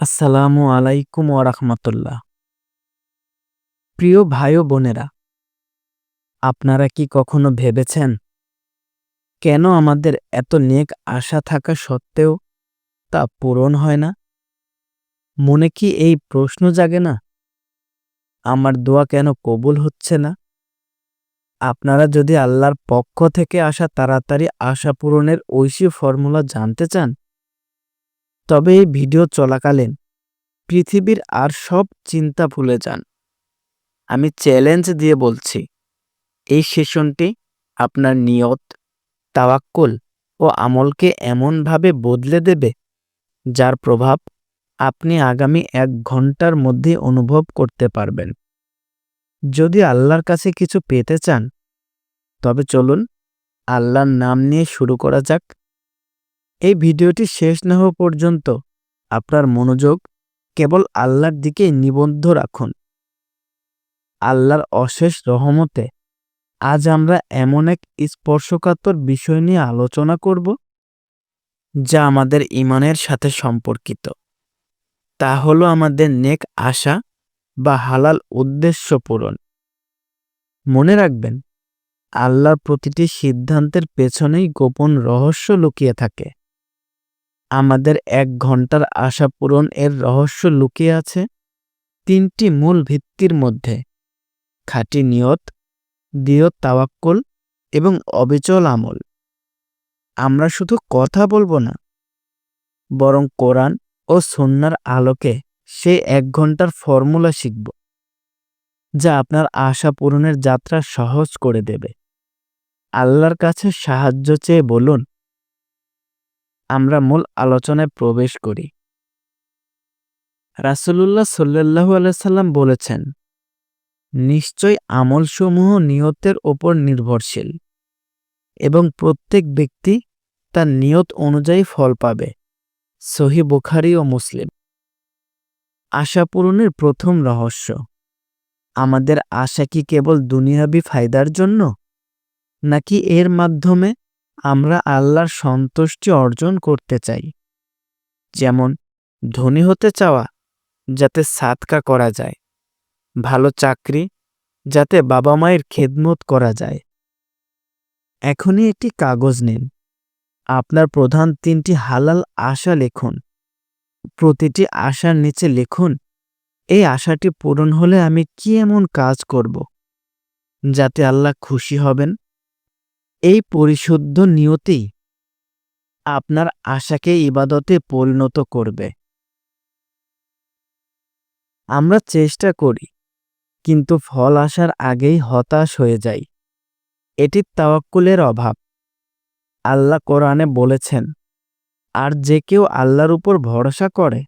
আসসালামু আলাইকুম ওরহমতুল্লাহ প্রিয় ভাই ও বোনেরা, আপনারা কি কখনো ভেবেছেন কেন আমাদের এত নেক আশা থাকা সত্ত্বেও তা পূরণ হয় না? মনে কি এই প্রশ্ন জাগে না? আমার দোয়া কেন কবুল হচ্ছে না? আপনারা যদি আল্লাহর পক্ষ থেকে আসা তাড়াতাড়ি আশা পূরণের ঐশী ফর্মুলা জানতে চান তবে ভিডিও চলাকালীন পৃথিবীর আর সব চিন্তা ভুলে যান। আমি চ্যালেঞ্জ দিয়ে বলছি, এই সেশনটি আপনার নিয়ত, তাওয়াক্কুল ও আমলকে এমনভাবে বদলে দেবে যার প্রভাব আপনি আগামী এক ঘণ্টার মধ্যে অনুভব করতে পারবেন। যদি আল্লাহর কাছে কিছু পেতে চান, তবে চলুন আল্লাহর নাম নিয়ে শুরু করা যাক। এই ভিডিওটি শেষ না হওয়া পর্যন্ত আপনার মনোযোগ কেবল আল্লাহর দিকে নিবদ্ধ রাখুন। আল্লাহর অশেষ রহমতে আজ আমরা এমন এক স্পর্শকাতর বিষয় নিয়ে আলোচনা করব, যা আমাদের ইমানের সাথে সম্পর্কিত। তা হলো আমাদের নেক আশা বা হালাল উদ্দেশ্য পূরণ। মনে রাখবেন, আল্লাহর প্রতিটি সিদ্ধান্তের পেছনেই গোপন রহস্য লুকিয়ে থাকে। আমাদের এক ঘণ্টার আশা পূরণ এর রহস্য লুকিয়ে আছে তিনটি মূল ভিত্তির মধ্যে। খাঁটি নিয়ত দিয়ত তাওয়াক্কুল এবং অবিচল আমল। আমরা শুধু কথা বলব না, বরং কোরআন ও সন্ন্যার আলোকে সেই এক ঘণ্টার ফর্মুলা শিখব, যা আপনার আশা পূরণের যাত্রা সহজ করে দেবে। আল্লাহর কাছে সাহায্য চেয়ে বলুন আমরা মূল আলোচনায় প্রবেশ করি। রাসুলুল্লাহ সাল্লাহু আলাইসাল্লাম বলেছেন, নিশ্চয় আমলসমূহ নিয়তের ওপর নির্ভরশীল এবং প্রত্যেক ব্যক্তি তার নিয়ত অনুযায়ী ফল পাবে। সহি বুখারি ও মুসলিম। আশা পূরণের প্রথম রহস্য, আমাদের আশা কি কেবল দুনিয়াবি ফায়দার জন্য নাকি এর মাধ্যমে আমরা আল্লাহর সন্তুষ্টি অর্জন করতে চাই। যেমন, ধনী হতে চাওয়া, যাতে সাতকা করা যায়। ভালো চাকরি, যাতে বাবা মায়ের খেদমত করা যায়। এখনই একটি কাগজ নিন। আপনার প্রধান তিনটি হালাল আশা লিখুন। প্রতিটি আশার নিচে লিখুন, এই আশাটি পূরণ হলে আমি কি এমন কাজ করব? যাতে আল্লাহ খুশি হবেন। এই পরিশুদ্ধ নিয়তি আপনার আশাকে ইবাদতে পরিণত করবে। আমরা চেষ্টা করি, কিন্তু ফল আসার আগেই হতাশ হয়ে যাই। এটি তাওয়াক্কুলের অভাব। আল্লাহ কোরআনে বলেছেন, আর যে কেউ আল্লাহর উপর ভরসা করে,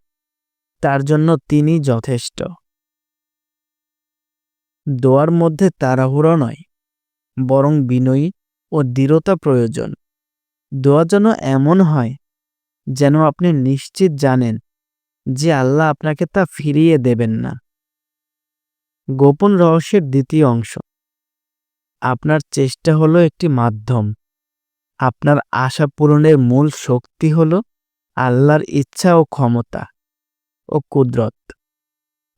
তার জন্য তিনি যথেষ্ট। দোয়ার মধ্যে তাড়াহুড়ো নয়, বরং বিনয়ী ও দৃঢ়তা প্রয়োজন। দোয়া যেন এমন হয়, যেন আপনি নিশ্চিত জানেন যে আল্লাহ আপনাকে তা ফিরিয়ে দেবেন না। গোপন রহস্যের দ্বিতীয় অংশ। আপনার চেষ্টা হলো একটি মাধ্যম। আপনার আশা পূরণের মূল শক্তি হল আল্লাহর ইচ্ছা ও ক্ষমতা ও কুদরত।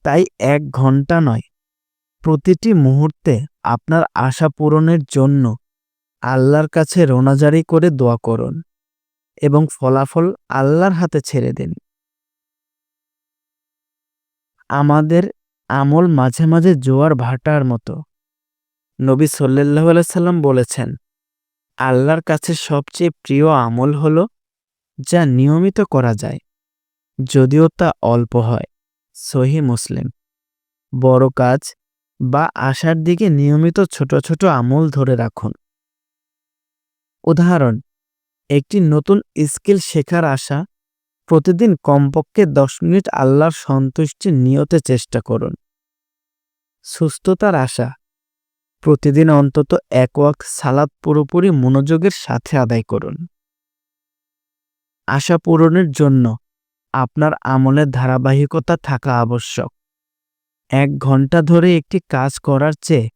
তাই এক ঘণ্টা নয়, প্রতিটি মুহূর্তে আপনার আশা পূরণের জন্য আল্লাহর কাছে রোনাজারি করে দোয়া করুন এবং ফলাফল আল্লাহর হাতে ছেড়ে দিন। আমাদের আমল মাঝে মাঝে জোয়ার ভাটার মতো। নবী সাল্লাহ সাল্লাম বলেছেন, আল্লাহর কাছে সবচেয়ে প্রিয় আমল হল যা নিয়মিত করা যায়, যদিও তা অল্প হয়। সহি মুসলিম। বড় কাজ বা আশার দিকে নিয়মিত ছোট ছোট আমল ধরে রাখুন। উদাহরণ, একটি নতুন স্কিল শেখার আশা, প্রতিদিন কমপক্ষে দশ মিনিট আল্লাহর সন্তুষ্টি নিয়তে চেষ্টা করুন। সুস্থতার আশা, প্রতিদিন অন্তত এক ওয়াক সালাদ পুরোপুরি মনোযোগের সাথে আদায় করুন। আশা পূরণের জন্য আপনার আমলের ধারাবাহিকতা থাকা আবশ্যক। এক ঘণ্টা ধরে একটি কাজ করার চেয়ে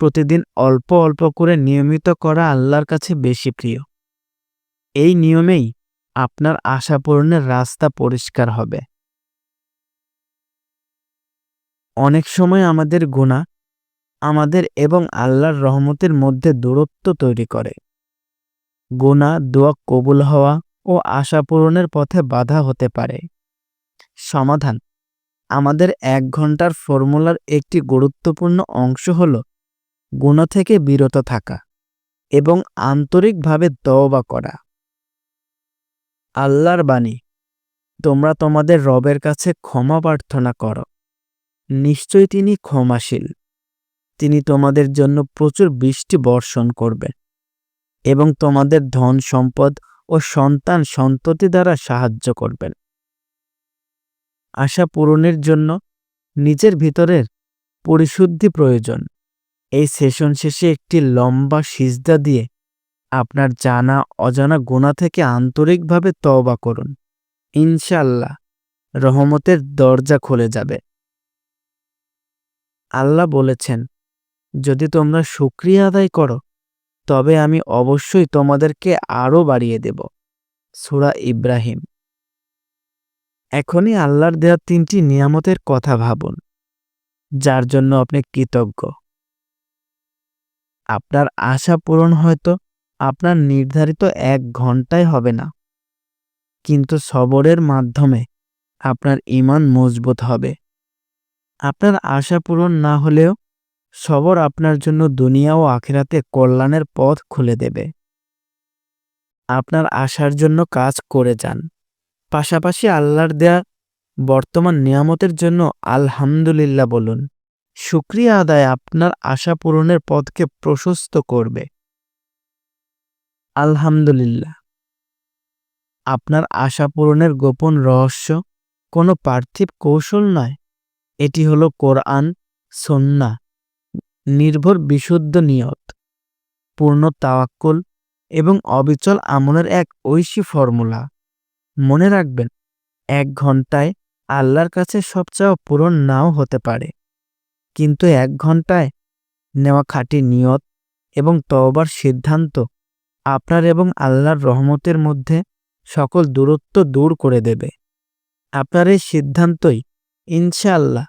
প্রতিদিন অল্প অল্প করে নিয়মিত করা আল্লাহর কাছে বেশি প্রিয়। এই নিয়মেই আপনার আশা পূরণের রাস্তা পরিষ্কার হবে। অনেক সময় আমাদের গুণা আমাদের এবং আল্লাহর রহমতের মধ্যে দূরত্ব তৈরি করে। গুণা দোয়া কবুল হওয়া ও আশা পূরণের পথে বাধা হতে পারে। সমাধান আমাদের এক ঘণ্টার ফর্মুলার একটি গুরুত্বপূর্ণ অংশ হল গুণা থেকে বিরত থাকা এবং আন্তরিকভাবে তওবা করা। আল্লাহর বাণী, তোমরা তোমাদের রবের কাছে ক্ষমা প্রার্থনা করো। নিশ্চয়ই তিনি ক্ষমাশীল। তিনি তোমাদের জন্য প্রচুর বৃষ্টি বর্ষণ করবেন এবং তোমাদের ধন সম্পদ ও সন্তান সন্ততি দ্বারা সাহায্য করবেন। আশা পূরণের জন্য নিজের ভিতরের পরিশুদ্ধি প্রয়োজন। এই সেশন শেষে একটি লম্বা সিজদা দিয়ে আপনার জানা, অজানা গোনা থেকে আন্তরিকভাবে তওবা করুন। ইনশাল্লাহ রহমতের দরজা খুলে যাবে। আল্লাহ বলেছেন, যদি তোমরা শুক্রিয়া আদায় করো, তবে আমি অবশ্যই তোমাদেরকে আরও বাড়িয়ে দেব। সুরা ইব্রাহিম। এখনই আল্লাহর দেওয়া তিনটি নিয়ামতের কথা ভাবুন, যার জন্য আপনি কৃতজ্ঞ। আপনার আশা পূরণ হয়তো আপনার নির্ধারিত এক ঘন্টায় হবে না। কিন্তু সবরের মাধ্যমে আপনার ইমান মজবুত হবে। আপনার আশা পূরণ না হলেও সবর আপনার জন্য দুনিয়া ও আখেরাতে কল্যাণের পথ খুলে দেবে। আপনার আশার জন্য কাজ করে যান। পাশাপাশি আল্লাহর দেয়া বর্তমান নিয়ামতের জন্য আলহামদুলিল্লাহ বলুন। শুক্রিয়া আদায় আপনার আশা পূরণের পথকে প্রশস্ত করবে। আলহামদুলিল্লাহ। আপনার আশা পূরণের গোপন রহস্য, কোনো পার্থিব কৌশল নয়। এটি হল কোরআন সন্না নির্ভর বিশুদ্ধ নিয়ত, পূর্ণ তাওয়াক্কুল এবং অবিচল আমলের এক ঐশী ফর্মুলা। মনে রাখবেন, এক ঘন্টায় আল্লাহর কাছে সবচেয়ে পূরণ নাও হতে পারে। কিন্তু এক ঘন্টায় নেওয়া খাঁটি নিয়ত এবং তওবার সিদ্ধান্ত আপনার এবং আল্লাহর রহমতের মধ্যে সকল দূরত্ব দূর করে দেবে। আপনার এই সিদ্ধান্তই ইনশাআল্লাহ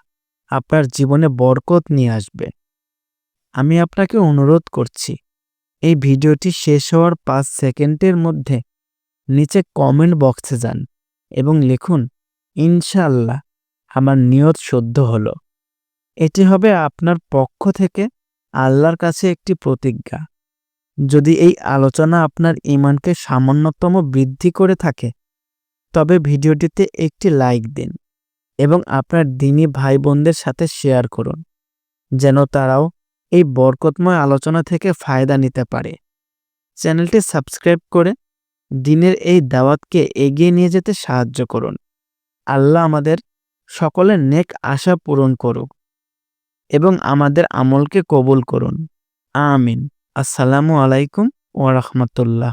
আপনার জীবনে বরকত নিয়ে আসবে। আমি আপনাকে অনুরোধ করছি, এই ভিডিওটি শেষ হওয়ার পাঁচ সেকেন্ডের মধ্যে নিচে কমেন্ট বক্সে যান এবং লিখুন, ইনশাআল্লাহ, আমার নিয়ত শুদ্ধ হলো। এটি হবে আপনার পক্ষ থেকে আল্লাহর কাছে একটি প্রতিজ্ঞা। যদি এই আলোচনা আপনার ইমানকে সামান্যতম বৃদ্ধি করে থাকে, তবে ভিডিওটিতে একটি লাইক দিন এবং আপনার দিনী ভাই বোনদের সাথে শেয়ার করুন, যেন তারাও এই বরকতময় আলোচনা থেকে ফায়দা নিতে পারে। চ্যানেলটি সাবস্ক্রাইব করে দিনের এই দাওয়াতকে এগিয়ে নিয়ে যেতে সাহায্য করুন। আল্লাহ আমাদের সকলের নেক আশা পূরণ করুক। এবং আমাদের আমলকে কবুল করুন। আমিন। আসসালামু আলাইকুম ওয়া রাহমাতুল্লাহ।